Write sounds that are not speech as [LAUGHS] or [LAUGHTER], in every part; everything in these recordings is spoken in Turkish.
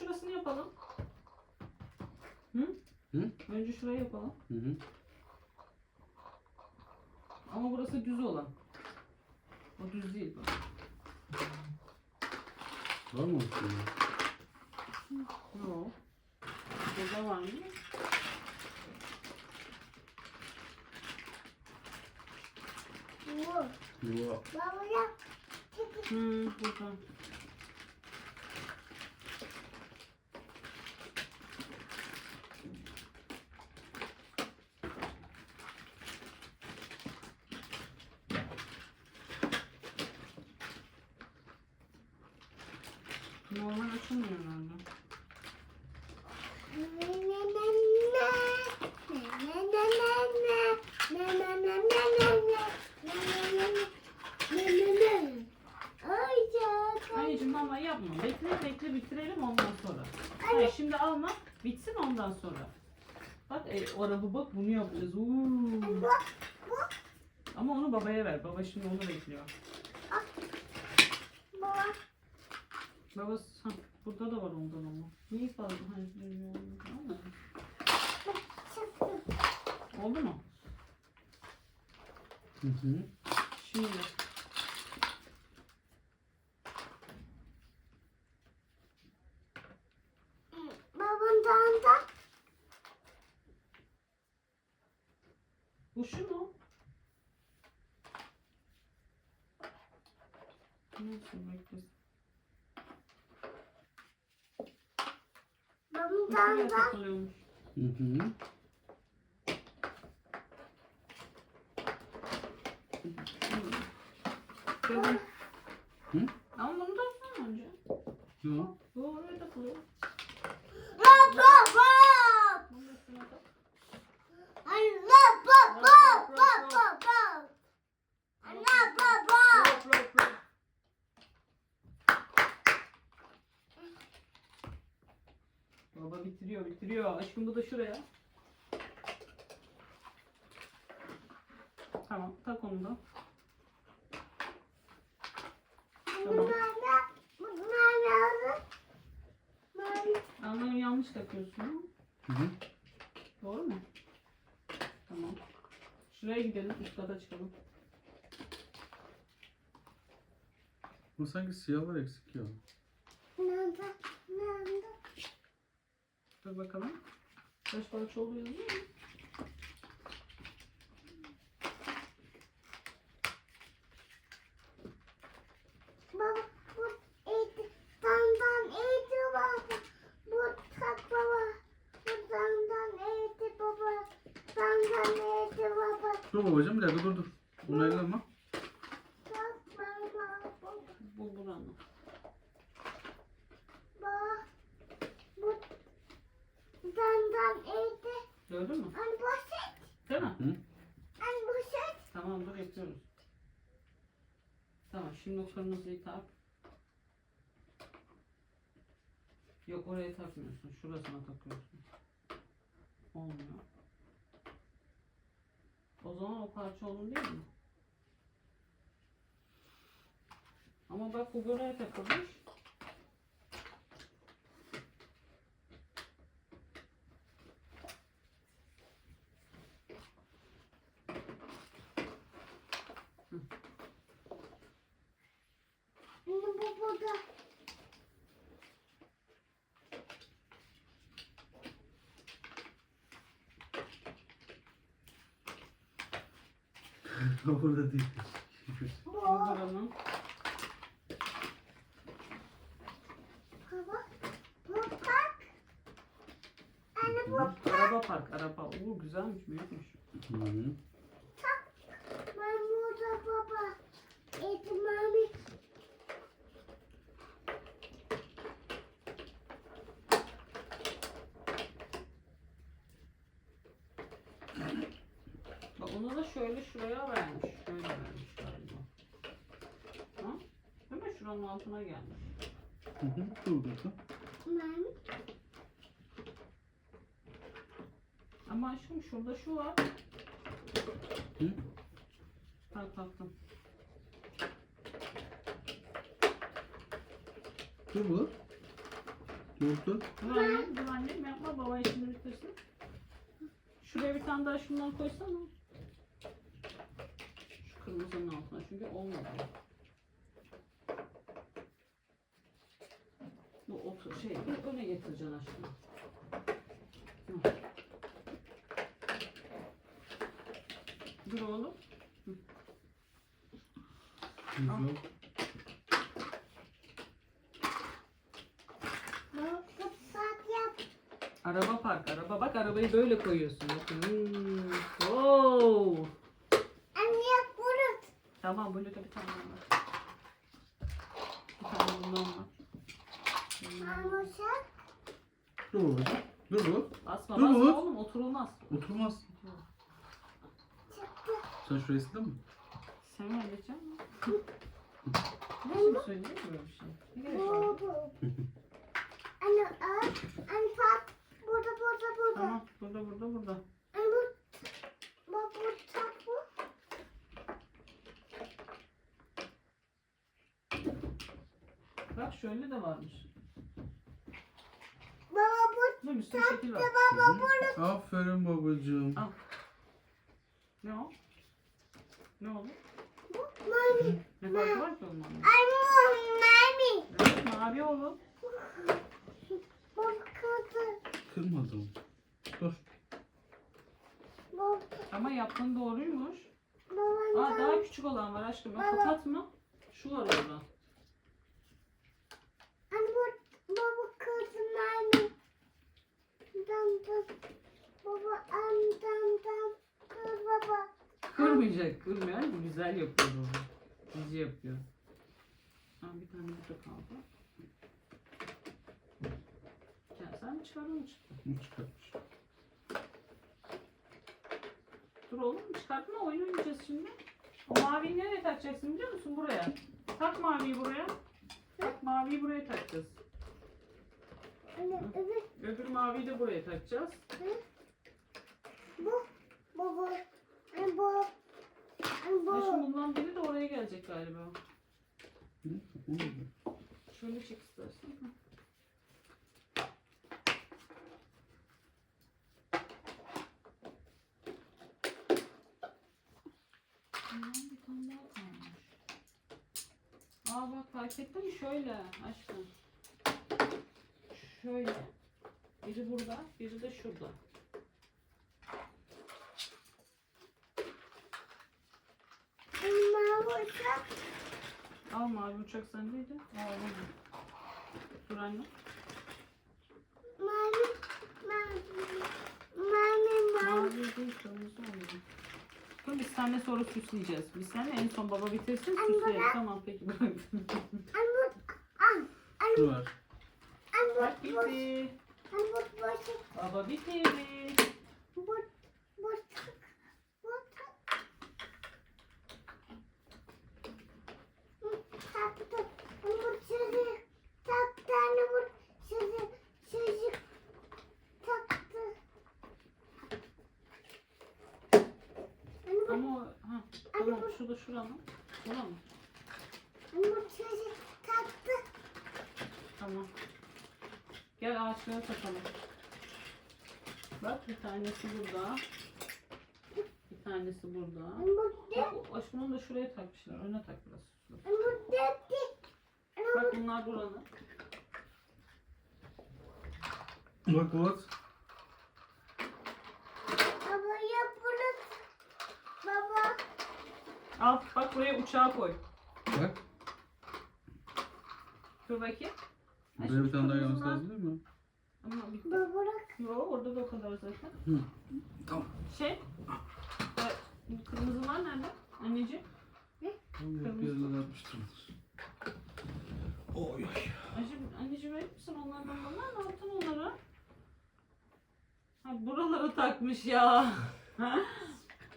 şurasını yapalım. Hı? Hı? Önce şurayı yapalım. Hı hı. Ama burası düz olan. O düz değil bu. Var mı olsun? Yok. Burada var mı? Bu. Yok. Baba yap. Hı, burada. Açılmıyor herhalde. Anneciğim ama yapma. Bekle bekle bitirelim ondan sonra. Hayır şimdi alma. Bitsin ondan sonra. Bak e, o araba bak bunu yapacağız. Uuu. Ama onu babaya ver. Baba şimdi onu bekliyor. Baba ha, burada da var ondan ama. Niye fazla? Hayır, bilmiyorum. Ama. Oldu mu? Hı hı. Şimdi. Babamdan da Bu şu mu? Neyse bekle. Da. Hı hı. Hı? Ama bunu da yapsana önce. Yok. Tak onu da. Tamam. Anlamı yanlış takıyorsun. Hı hı. Doğru mu? Tamam. Şuraya gidelim, üst kata çıkalım. Bu sanki siyahlar eksik ya. Dur bakalım. Kaç parça oluyor değil mi? Baba bu eti dandan eti baba. Bu tak baba. Bu dandan eti baba. Dandan eti baba. Dur babacığım bir dakika dur dur. Onu elleme. Bu buranın. Gördün mü? Değil mi? Hı. Tamam dur yapıyoruz. Tamam şimdi o kırmızıyı tak. Yok oraya takmıyorsun. Şurasına takıyorsun. Olmuyor. O zaman o parça olur değil mi? Ama bak bu buraya takılmış. Şimdi bu burada. Orada değil. Bu. Bu buranın. Baba. Bu tak. Anne bu Araba park araba. Oo güzelmiş büyükmüş. Hı hı. Ben burada baba. Eti mami. Bak onu da şöyle şuraya vermiş. Şöyle vermiş galiba. Ha? Değil mi? Şuranın altına gelmiş. Hı hı. Dur bakalım. Mami. Ama aşkım şurada şu var. Hı? Tak taktım. Dur bu. Oldu? Dur annem, dur annem yapma baba işini bitirsin. Şuraya bir tane daha şundan koysana. Kırmızının altına çünkü olmadı. Bu otur şey bir öne getireceksin aşkım. Hı. Dur oğlum. Yap. Araba park, araba. Bak arabayı böyle koyuyorsun. Bakın. Hmm. Wow. Tamam böyle de bir tane var. Bir tane bundan var. Ama sen Dur babacığım. Dur bu. Basma Dur basma oğlum. oğlum oturulmaz. Oturmaz. çıktı. Sen şurayı sildin mi? Sen mi mi? Ne şimdi söyleyeyim böyle bir şey? Ne gerek var? Anne. Anne. Burada burada burada. Tamam burada burada burada. Anne bu. Bak bu tak bu. Bak şöyle de varmış. Baba bu. Şekil var. Baba bunu. Aferin babacığım. Al. Ne o? Ne oldu? Bu mami. Ne farkı var ki onun anne? Anne mami. Evet mavi oğlum. Baba kızı. Kırmadım. Dur. Baba. Ama yaptığın doğruymuş. Baba. Aa daha küçük olan var aşkım. Bak Baba. kapatma. Şu var orada. Anne bu. Baba kızı mami. Dam dam. Baba am dam dam. Kız baba. Kırmayacak, kırmıyor. Bu güzel yapıyor baba. Cici yapıyor. Ha, bir tane burada kaldı. Gel sen mi çıkardın mı çıktı? Bunu çıkartmış. Dur oğlum çıkartma oyun oynayacağız şimdi. O maviyi nereye takacaksın biliyor musun? Buraya. Tak maviyi buraya. Maviyi buraya takacağız. Anne evet. Öbür maviyi de buraya takacağız. Bu. Baba. Anne bu. Anne Ha, bu. şimdi bundan biri de oraya gelecek galiba. Hı? Bu? Şöyle çek istersen. Hı. Bundan bir tane daha kalmış. Aa bak fark ettin mi? Şöyle aşkım. Şöyle. Biri burada, biri de şurada. Bu uçak. Al mavi uçak sendeydi. Al bunu. Dur anne. Mami. Mami. Mami mami. Mavi değil kırmızı oldu. Dur biz seninle sonra süsleyeceğiz. Biz seninle en son baba bitirsin süsleyelim. baba. Tamam peki bu. Bak bu- bitti. Baba bitirdi. Bu. Bu tak. Bu tak. Hı, Taktı. Anne bu sözü. Taktı. Anne bu sözü. Sözü. Taktı. Anne bu. Ama o, ha, tamam şu da şura mı? Şura mı? Bu sözü. Taktı. Tamam. Gel ağaçlara takalım. Bak bir tanesi burada. Bir tanesi burada. Bak o- onu da şuraya takmışlar. Öne tak biraz. Bak bunlar buranın. Bak Boğaz. Baba yap bunu. Baba. Al bak buraya uçağı koy. Bak. Dur bakayım. Buraya bir tane daha gelmesi kırmızılar- lazım değil mi? Ama bitti. Baba bırak. Yo orada da o kadar zaten. Hı. Tamam. Şey. e, bu kırmızılar nerede? Anneciğim. Tamam bir yerden atmıştırdır. Oy oy. Anneciğim, anneciğim verir misin onlardan bana? Ne yaptın onlara? Ha, buralara takmış ya. [LAUGHS]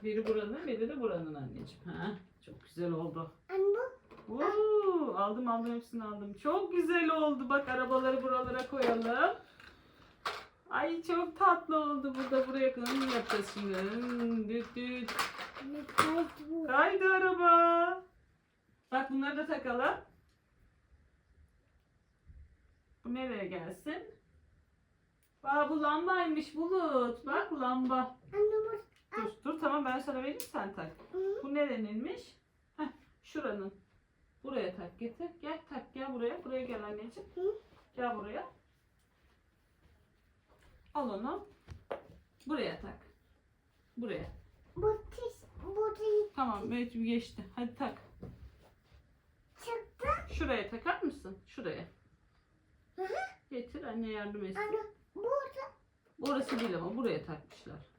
Biri buranın, biri de buranın anneciğim. Ha? Çok güzel oldu. Anne bu. Oo, aldım aldım hepsini aldım. Çok güzel oldu. Bak arabaları buralara koyalım. Ay çok tatlı oldu. Burada buraya kadar yapacağız şimdi. Düt düt. Kaydı araba. Bak bunları da takalım. Bu nereye gelsin? Aa bu lambaymış Bulut. Bak lamba. Anne bu. Dur, dur tamam ben sana vereyim sen tak. Bu nereninmiş? Heh, şuranın. Buraya tak getir. Gel tak gel buraya. Buraya gel anneciğim. Gel buraya. Al onu. Buraya tak. Buraya. Bu tiş Tamam evet geçti. Hadi tak. çıktı. Şuraya takar mısın? Şuraya. Hı hı. Getir anne yardım etsin. Anne burada. Orası değil ama buraya takmışlar.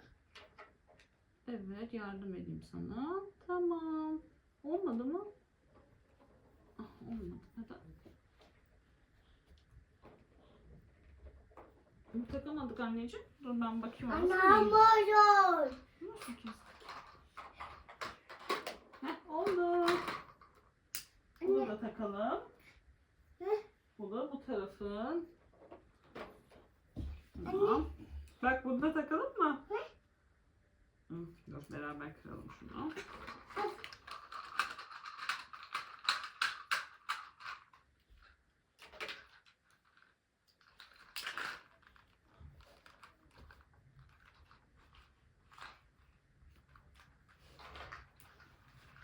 Evet yardım edeyim sana. Tamam. Olmadı mı? Ah, olmadı. Hadi. Bunu takamadık anneciğim. Dur ben bakayım. Anne orası değil. hamur. Nasıl kestik? Heh, oldu. Bunu da takalım. Bu da bu tarafın. Tamam. Bak bunu da takalım mı? Dur beraber kıralım şunu.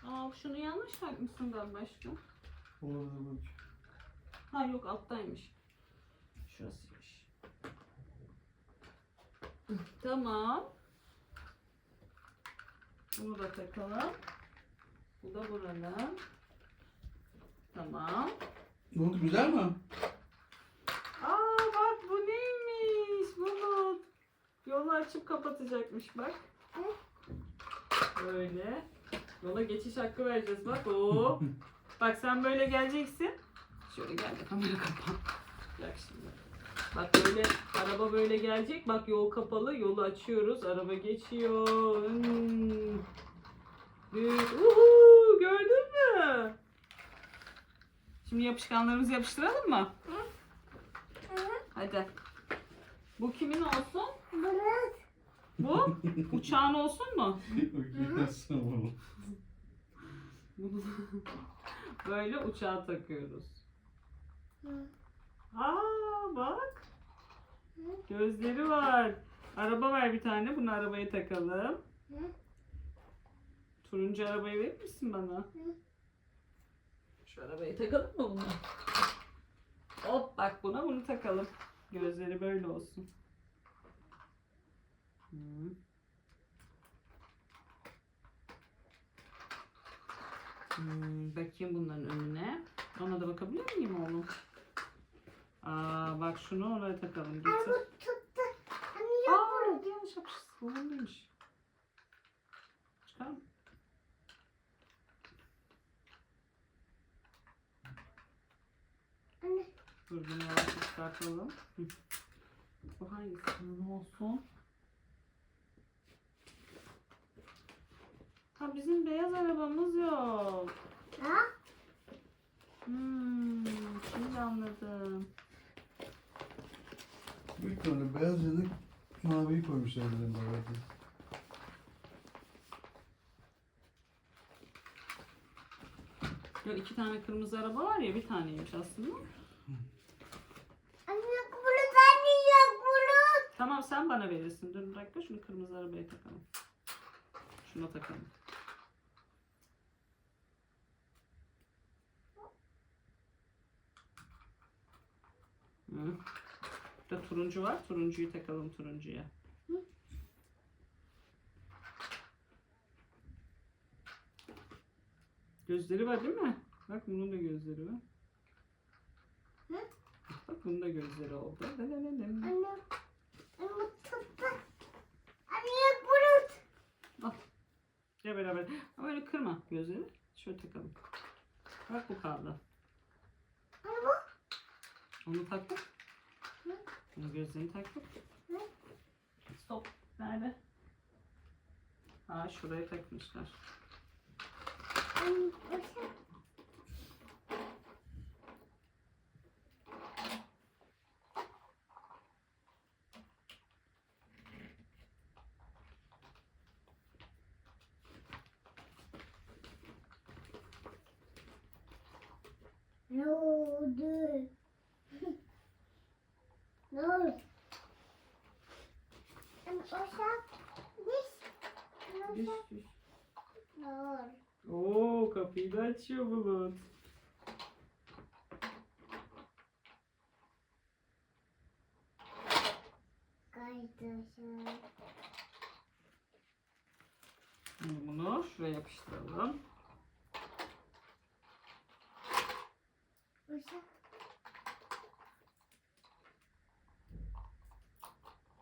Aa şunu yanlış takmışsın galiba aşkım. Olabilir bak. Ha yok alttaymış. Şurasıymış. Tamam. Bunu da takalım. Bu da buranın. Tamam. Oldu güzel mi? Aa bak bu neymiş Bulut. Yolu açıp kapatacakmış bak. Böyle. Yola geçiş hakkı vereceğiz bak. Oo. [LAUGHS] bak sen böyle geleceksin. Şöyle gel de kamera kapan. Bak şimdi. Bak böyle araba böyle gelecek. Bak yol kapalı. Yolu açıyoruz. Araba geçiyor. Hmm. Uhu, gördün mü? Şimdi yapışkanlarımızı yapıştıralım mı? Hadi. Bu kimin olsun? Burası. Bu uçağın olsun mu? Bunu böyle uçağa takıyoruz. Aa bak. Gözleri var. Araba var bir tane. Bunu arabaya takalım. Turuncu arabayı verir misin bana? Şu arabayı takalım mı bunu? Hop bak buna bunu takalım. Gözleri böyle olsun. Hı. Hmm, bakayım bunların önüne. Ona da bakabilir miyim oğlum? Aa bak şunu oraya takalım. Getir. bu tuttu. Anne yok Aa burada. yanlış yapmışız. Oğlum değilmiş. Çıkar mı? Anne. Dur bunu yavaş çıkartalım. Hı. Bu hangisi? Ne olsun? Ha bizim beyaz arabamız yok. Ha? Hmm, şimdi anladım. Büyük ihtimalle beyaz yanık maviyi koymuşlar üzerine belki. Ya iki tane kırmızı araba var ya bir taneymiş aslında. Anne yok burada. Anne yok burada. Tamam sen bana verirsin. Dur bir dakika şunu kırmızı arabaya takalım. Şuna takalım. Hı. Bir de turuncu var. Turuncuyu takalım turuncuya. Hı. Gözleri var değil mi? Bak bunun da gözleri var. Hı? Bak bunun da gözleri oldu. Anne. Anne tuttu. Anne yok burada. Gel beraber. Ama öyle kırma gözleri. Şöyle takalım. Bak bu kaldı. Onu taktık. Onu gözlerini taktık. Hı? Stop. Nerede? Ha şuraya takmışlar. Düş düş. Oo kapıyı da açıyor Bulut. Bunu şuraya yapıştıralım.